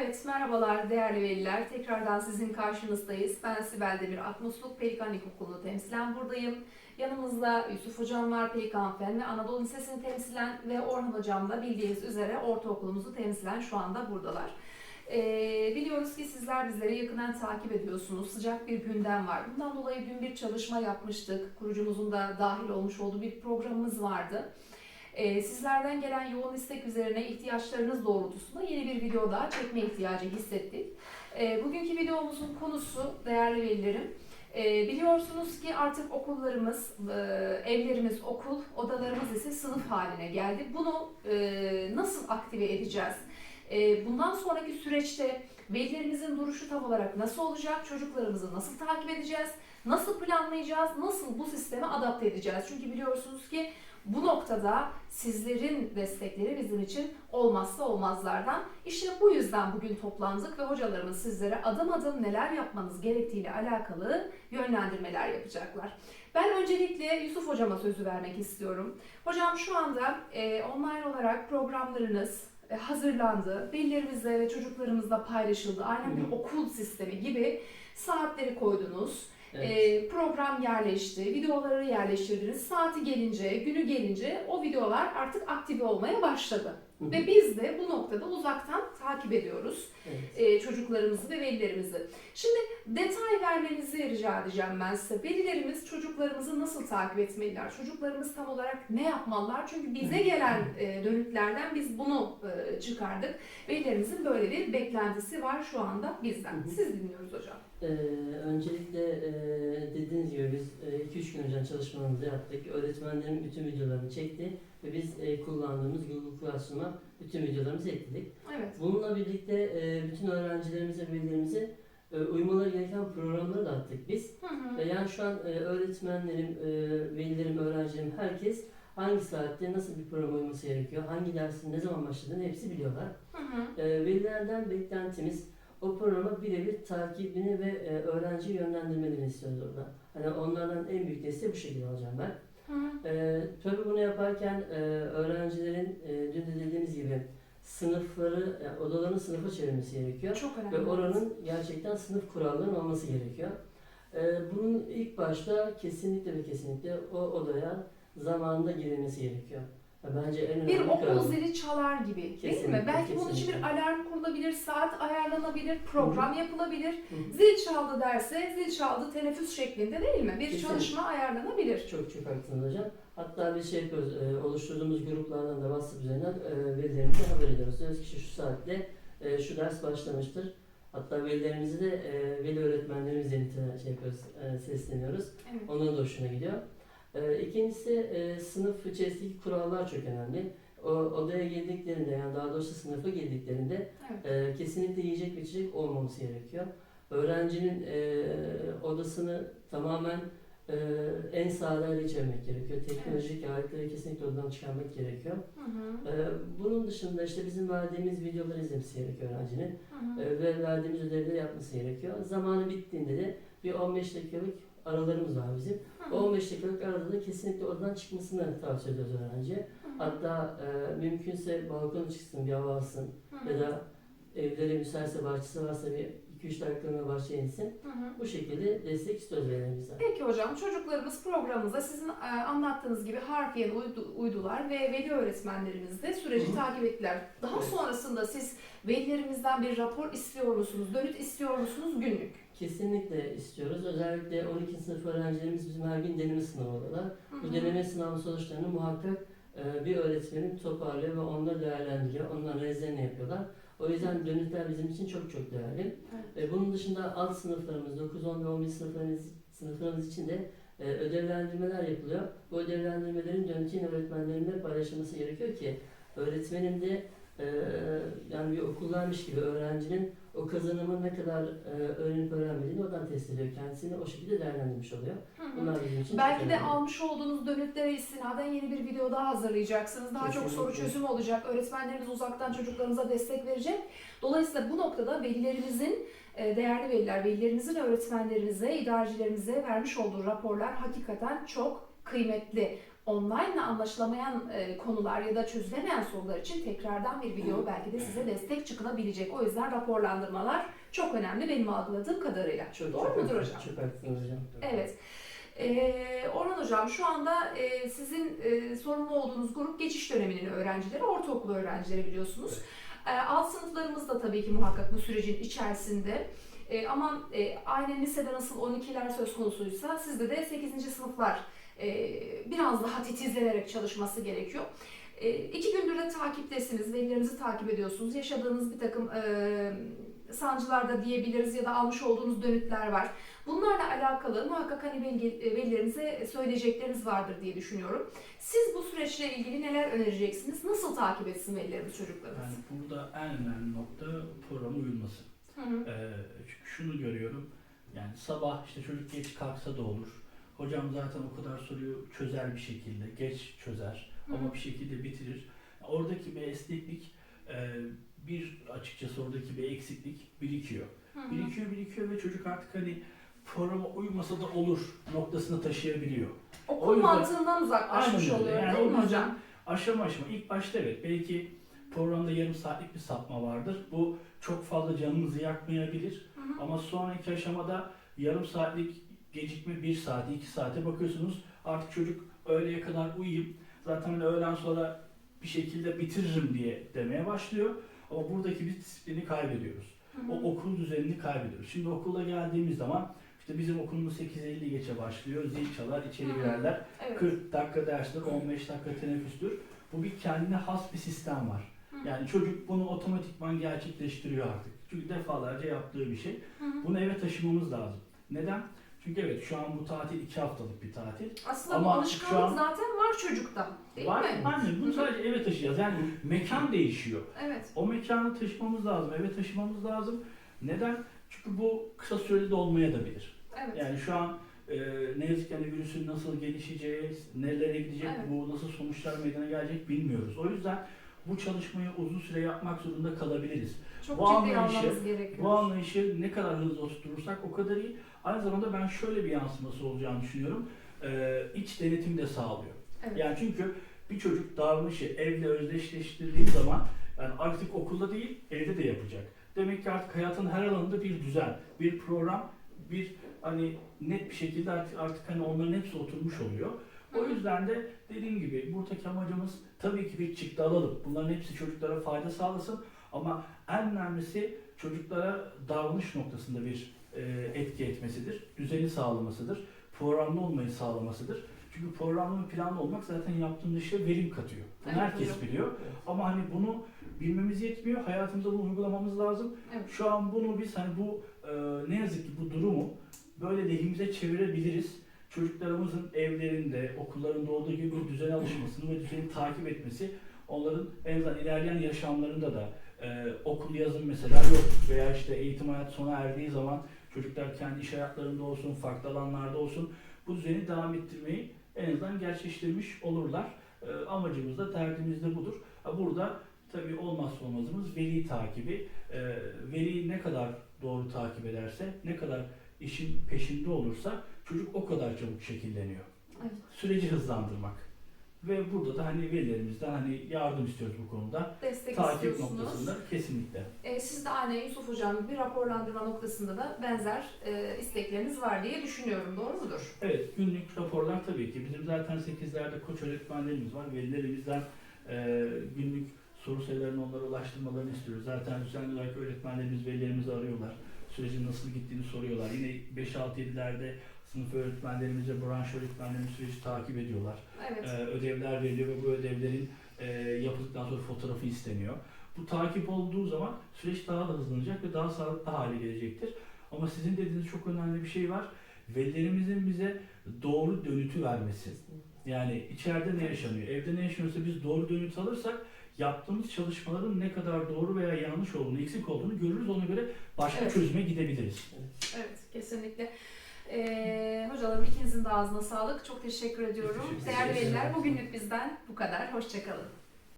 Evet, merhabalar değerli veliler. Tekrardan sizin karşınızdayız. Ben Sibel Demir Akmusluk Pelikan İlkokulu'nu temsilen buradayım. Yanımızda Yusuf Hocam var, Pelikan Fen ve Anadolu Lisesi'ni temsilen ve Orhan Hocam da bildiğiniz üzere ortaokulumuzu temsilen şu anda buradalar. Ee, biliyoruz ki sizler bizleri yakından takip ediyorsunuz. Sıcak bir gündem var. Bundan dolayı dün bir çalışma yapmıştık. Kurucumuzun da dahil olmuş olduğu bir programımız vardı. Ee, sizlerden gelen yoğun istek üzerine ihtiyaçlarınız doğrultusunda yeni bir video daha çekme ihtiyacı hissettik. Ee, bugünkü videomuzun konusu değerli velilerim. Ee, biliyorsunuz ki artık okullarımız, e, evlerimiz okul, odalarımız ise sınıf haline geldi. Bunu e, nasıl aktive edeceğiz? Bundan sonraki süreçte velilerimizin duruşu tam olarak nasıl olacak? Çocuklarımızı nasıl takip edeceğiz? Nasıl planlayacağız? Nasıl bu sisteme adapte edeceğiz? Çünkü biliyorsunuz ki bu noktada sizlerin destekleri bizim için olmazsa olmazlardan. İşte bu yüzden bugün toplandık ve hocalarımız sizlere adım adım neler yapmanız gerektiğiyle alakalı yönlendirmeler yapacaklar. Ben öncelikle Yusuf hocama sözü vermek istiyorum. Hocam şu anda e, online olarak programlarınız e, hazırlandı. Velilerimizle ve çocuklarımızla paylaşıldı. Aynen bir okul sistemi gibi saatleri koydunuz. Evet. E, program yerleşti, videoları yerleştirdiniz. Saati gelince, günü gelince o videolar artık aktive olmaya başladı. Hı hı. Ve biz de bu noktada uzaktan takip ediyoruz Evet. e, çocuklarımızı ve velilerimizi. Şimdi detay vermenizi rica edeceğim ben size. Velilerimiz çocuklarımızı nasıl takip etmeliler? Çocuklarımız tam olarak ne yapmalılar? Çünkü bize gelen e, dönütlerden biz bunu e, çıkardık. Velilerimizin böyle bir beklentisi var şu anda bizden. Hı hı. Siz dinliyoruz hocam. Ee, öncelikle e, gibi biz 2-3 gün önce çalışmalarımızı yaptık. Öğretmenlerin bütün videolarını çekti ve biz e, kullandığımız Google Classroom'a bütün videolarımızı ekledik. Evet. Bununla birlikte e, bütün öğrencilerimize, velilerimize e, uymaları gereken programları da attık biz. Hı hı. E, yani şu an e, öğretmenlerim, e, velilerim, öğrencilerim, herkes hangi saatte nasıl bir program uyması gerekiyor, hangi dersin ne zaman başladığını hepsi biliyorlar. Hı hı. E, velilerden beklentimiz o programa birebir takibini ve e, öğrenci yönlendirmelerini istiyoruz orada. Hani onlardan en büyük desteği bu şekilde alacağım ben. Hı. E, tabii bunu yaparken e, öğrencilerin e, dün de dediğimiz gibi sınıfları, yani odalarını sınıfa çevirmesi gerekiyor. Çok önemli. Ve oranın gerçekten sınıf kurallarının olması gerekiyor. E, bunun ilk başta kesinlikle ve kesinlikle o odaya zamanında girilmesi gerekiyor. Bence en önemli Bir okul kural. zili çalar gibi değil mi? Kesinlikle, Belki bunun için bir kesinlikle. alarm kurulabilir, saat ayarlanabilir, program yapılabilir. Hı hı. Zil çaldı derse zil çaldı teneffüs şeklinde değil mi? Bir Kesinlikle. çalışma ayarlanabilir. Çok çok haklısınız hocam. Hatta bir şey yapıyoruz, e, oluşturduğumuz gruplardan da WhatsApp üzerinden e, velilerimize haber ediyoruz. Diyoruz ki şu saatte e, şu ders başlamıştır. Hatta velilerimizi de e, veli öğretmenlerimizle şey yapıyoruz, e, sesleniyoruz. Evet. Onların da hoşuna gidiyor. E, ikincisi e, sınıf içerisindeki kurallar çok önemli. O, odaya girdiklerinde yani daha doğrusu sınıfa girdiklerinde Evet. e, kesinlikle yiyecek ve içecek olmaması gerekiyor. Öğrencinin e, odasını tamamen e, en sağlayla çevirmek gerekiyor. Teknolojik aletleri kesinlikle odadan çıkarmak gerekiyor. Hı hı. E, bunun dışında işte bizim verdiğimiz videoları izlemesi gerekiyor öğrencinin Hı hı. e, ve verdiğimiz ödevleri yapması gerekiyor. Zamanı bittiğinde de bir 15 dakikalık aralarımız var bizim. Hı O hı. 15 dakikalık arada da kesinlikle odadan çıkmasını tavsiye ediyoruz öğrenciye. Hatta e, mümkünse balkona çıksın, bir hava alsın Hı ya da evleri müsaitse bahçesi varsa bir 2-3 dakikalığına bahçeye insin. Hı hı. Bu şekilde destek istiyoruz velilerimizden. Peki hocam çocuklarımız programımıza sizin e, anlattığınız gibi harfiyen uydu- uydular ve veli öğretmenlerimiz de süreci Hı hı. takip ettiler. Daha Evet. sonrasında siz velilerimizden bir rapor istiyor musunuz? Dönüt istiyor musunuz günlük? Kesinlikle istiyoruz. Özellikle 12. sınıf öğrencilerimiz bizim her gün deneme sınavı alıyorlar. Hı Bu deneme sınavı sonuçlarını muhakkak e, bir öğretmenin toparlıyor ve onları değerlendiriyor. Onun analizlerini yapıyorlar. O yüzden dönütler bizim için çok çok değerli. Evet. E, bunun dışında alt sınıflarımız, 9, 10 ve 11 sınıflarımız, sınıflarımız için de e, ödevlendirmeler yapılıyor. Bu ödevlendirmelerin dönütü yine öğretmenlerimle paylaşılması gerekiyor ki öğretmenin de e, yani bir okullarmış gibi öğrencinin o kazanımın ne kadar e, öğrenip öğrenmediğini oradan test ediyor. Kendisini o şekilde değerlendirmiş oluyor. Hı hı. Bunlar bizim için Belki de önemli. almış olduğunuz dönütlere istinaden yeni bir video daha hazırlayacaksınız. Daha çok soru Kesinlikle. çözümü olacak. Öğretmenlerimiz uzaktan çocuklarımıza destek verecek. Dolayısıyla bu noktada velilerimizin, e, değerli veliler, velilerinizin öğretmenlerinize, idarecilerimize vermiş olduğu raporlar hakikaten çok kıymetli. online ile anlaşılamayan e, konular ya da çözülemeyen sorular için tekrardan bir video belki de size destek çıkılabilecek. O yüzden raporlandırmalar çok önemli benim algıladığım kadarıyla. Çok, Doğru çok mudur hocam? Çok hocam. Evet. Ee, Orhan Hocam şu anda e, sizin e, sorumlu olduğunuz grup geçiş döneminin öğrencileri, ortaokul öğrencileri biliyorsunuz. E, alt sınıflarımız da tabii ki muhakkak bu sürecin içerisinde. E, ama e, aynen lisede nasıl 12'ler söz konusuysa sizde de 8. sınıflar biraz daha titizlenerek çalışması gerekiyor. E, iki gündür de takiptesiniz, velilerinizi takip ediyorsunuz. Yaşadığınız bir takım e, sancılar da diyebiliriz ya da almış olduğunuz dönütler var. Bunlarla alakalı muhakkak hani veli- velilerinize söyleyecekleriniz vardır diye düşünüyorum. Siz bu süreçle ilgili neler önereceksiniz? Nasıl takip etsin velilerimiz çocuklarınız? Yani burada en önemli nokta programa uyulması. Hı hı. Ee, çünkü şunu görüyorum. Yani sabah işte çocuk geç kalksa da olur. Hocam zaten o kadar soruyu çözer bir şekilde. Geç çözer Hı ama bir şekilde bitirir. Oradaki bir esneklik e, bir açıkçası oradaki bir eksiklik birikiyor. Hı hı. Birikiyor birikiyor ve çocuk artık hani programa uymasa da olur noktasına taşıyabiliyor. Okul O yüzden- mantığından uzaklaşmış Aynen oluyor Yani değil mi hocam? Aşama aşama ilk başta evet belki programda yarım saatlik bir sapma vardır. Bu çok fazla canınızı yakmayabilir. Hı hı. Ama sonraki aşamada yarım saatlik gecikme bir saate iki saate bakıyorsunuz. Artık çocuk öğleye kadar uyuyayım. Zaten hani öğleden sonra bir şekilde bitiririm diye demeye başlıyor. Ama buradaki bir disiplini kaybediyoruz. Hı O hı. okul düzenini kaybediyoruz. Şimdi okula geldiğimiz zaman işte bizim okulumuz 8.50 geçe başlıyor. Zil çalar, içeri girerler. Evet. 40 dakika derstir, 15 dakika teneffüstür. Bu bir kendine has bir sistem var. Hı. Yani çocuk bunu otomatikman gerçekleştiriyor artık. Çünkü defalarca yaptığı bir şey. Hı hı. Bunu eve taşımamız lazım. Neden? Çünkü evet şu an bu tatil 2 haftalık bir tatil. Aslında Ama bu alışkanlık an- zaten var çocukta. Değil var mi? Hı bunu sadece eve taşıyacağız. Yani mekan değişiyor. Evet. O mekanı taşımamız lazım, eve taşımamız lazım. Neden? Çünkü bu kısa süreli de olmaya da bilir. Evet. Yani şu an e, ne yazık ki hani virüsün nasıl gelişeceği, nerelere gidecek, Evet. bu nasıl sonuçlar meydana gelecek bilmiyoruz. O yüzden bu çalışmayı uzun süre yapmak zorunda kalabiliriz. Çok bu ciddi anlayışı- gerekiyor. Bu anlayışı ne kadar hızlı oturtursak o kadar iyi. Aynı zamanda ben şöyle bir yansıması olacağını düşünüyorum. E, iç denetim de sağlıyor. Evet. Yani çünkü bir çocuk davranışı evle özdeşleştirdiği zaman yani artık okulda değil evde de yapacak. Demek ki artık hayatın her alanında bir düzen, bir program, bir hani net bir şekilde artık, artık hani onların hepsi oturmuş oluyor. O yüzden de dediğim gibi buradaki amacımız tabii ki bir çıktı alalım. Bunların hepsi çocuklara fayda sağlasın ama en önemlisi çocuklara davranış noktasında bir e, etki etmesidir. Düzeni sağlamasıdır. Programlı olmayı sağlamasıdır. Çünkü programlı ve planlı olmak zaten yaptığımız işe verim katıyor. Bunu Evet herkes hocam. biliyor. Ama hani bunu bilmemiz yetmiyor. Hayatımıza bunu uygulamamız lazım. Evet. Şu an bunu biz hani bu e, ne yazık ki bu durumu böyle lehimize çevirebiliriz. Çocuklarımızın evlerinde, okullarında olduğu gibi bir düzene alışmasını ve düzeni takip etmesi onların en azından ilerleyen yaşamlarında da e, okul yazın mesela yok veya işte eğitim hayatı sona erdiği zaman çocuklar kendi iş hayatlarında olsun, farklı alanlarda olsun bu düzeni devam ettirmeyi en azından gerçekleştirmiş olurlar. E, amacımız da derdimiz de budur. Burada tabii olmazsa olmazımız veli takibi. E, veli ne kadar doğru takip ederse, ne kadar işin peşinde olursa çocuk o kadar çabuk şekilleniyor. Evet. Süreci hızlandırmak. Ve burada da hani velilerimizden hani yardım istiyoruz bu konuda. Destek Takip noktasında kesinlikle. E, siz de aynen Yusuf Hocam gibi raporlandırma noktasında da benzer e, istekleriniz var diye düşünüyorum. Doğru mudur? Evet, günlük raporlar tabii ki. Bizim zaten 8'lerde koç öğretmenlerimiz var. Velilerimizden e, günlük soru sayılarını onlara ulaştırmalarını istiyoruz. Zaten düzenli olarak öğretmenlerimiz, velilerimizi arıyorlar. Sürecin nasıl gittiğini soruyorlar. Yine 5-6-7'lerde sınıf öğretmenlerimiz ve branş öğretmenlerimiz süreci takip ediyorlar. Evet. e, ödevler veriliyor ve bu ödevlerin e, yapıldıktan sonra fotoğrafı isteniyor. Bu takip olduğu zaman süreç daha da hızlanacak ve daha sağlıklı hale gelecektir. Ama sizin dediğiniz çok önemli bir şey var. Velilerimizin bize doğru dönütü vermesi. Yani içeride ne yaşanıyor, evde ne yaşanıyorsa biz doğru dönüt alırsak yaptığımız çalışmaların ne kadar doğru veya yanlış olduğunu, eksik olduğunu görürüz. Ona göre başka Evet. çözüme gidebiliriz. Evet, kesinlikle. Ee, hocalarım ikinizin de ağzına sağlık. Çok teşekkür ediyorum. Teşekkür Değerli veliler bugünlük bizden bu kadar. Hoşçakalın.